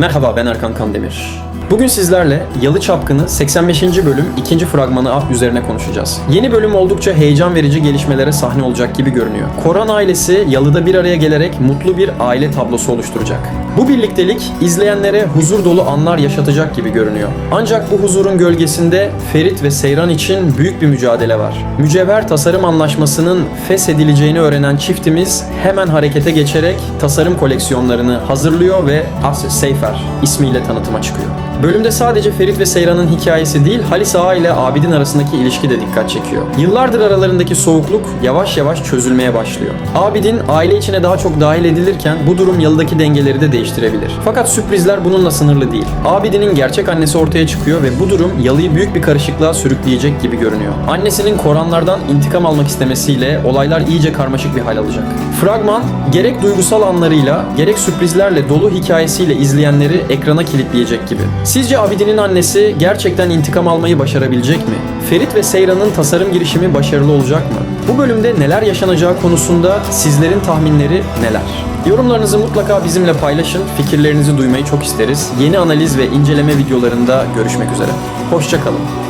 Merhaba ben Erkan Kandemir. Bugün sizlerle Yalı Çapkını 85. bölüm 2. fragmanı ah üzerine konuşacağız. Yeni bölüm oldukça heyecan verici gelişmelere sahne olacak gibi görünüyor. Koran ailesi Yalı'da bir araya gelerek mutlu bir aile tablosu oluşturacak. Bu birliktelik izleyenlere huzur dolu anlar yaşatacak gibi görünüyor. Ancak bu huzurun gölgesinde Ferit ve Seyran için büyük bir mücadele var. Mücevher tasarım anlaşmasının feshedileceğini öğrenen çiftimiz hemen harekete geçerek tasarım koleksiyonlarını hazırlıyor ve Asya Seyfer ismiyle tanıtıma çıkıyor. Bölümde sadece Ferit ve Seyran'ın hikayesi değil, Halis Ağa ile Abidin arasındaki ilişki de dikkat çekiyor. Yıllardır aralarındaki soğukluk yavaş yavaş çözülmeye başlıyor. Abidin aile içine daha çok dahil edilirken bu durum yalıdaki dengeleri de değiştirebilir. Fakat sürprizler bununla sınırlı değil. Abidin'in gerçek annesi ortaya çıkıyor ve bu durum yalıyı büyük bir karışıklığa sürükleyecek gibi görünüyor. Annesinin Koranlardan intikam almak istemesiyle olaylar iyice karmaşık bir hal alacak. Fragman gerek duygusal anlarıyla gerek sürprizlerle dolu hikayesiyle izleyenleri ekrana kilitleyecek gibi. Sizce Abidin'in annesi gerçekten intikam almayı başarabilecek mi? Ferit ve Seyran'ın tasarım girişimi başarılı olacak mı? Bu bölümde neler yaşanacağı konusunda sizlerin tahminleri neler? Yorumlarınızı mutlaka bizimle paylaşın. Fikirlerinizi duymayı çok isteriz. Yeni analiz ve inceleme videolarında görüşmek üzere. Hoşçakalın.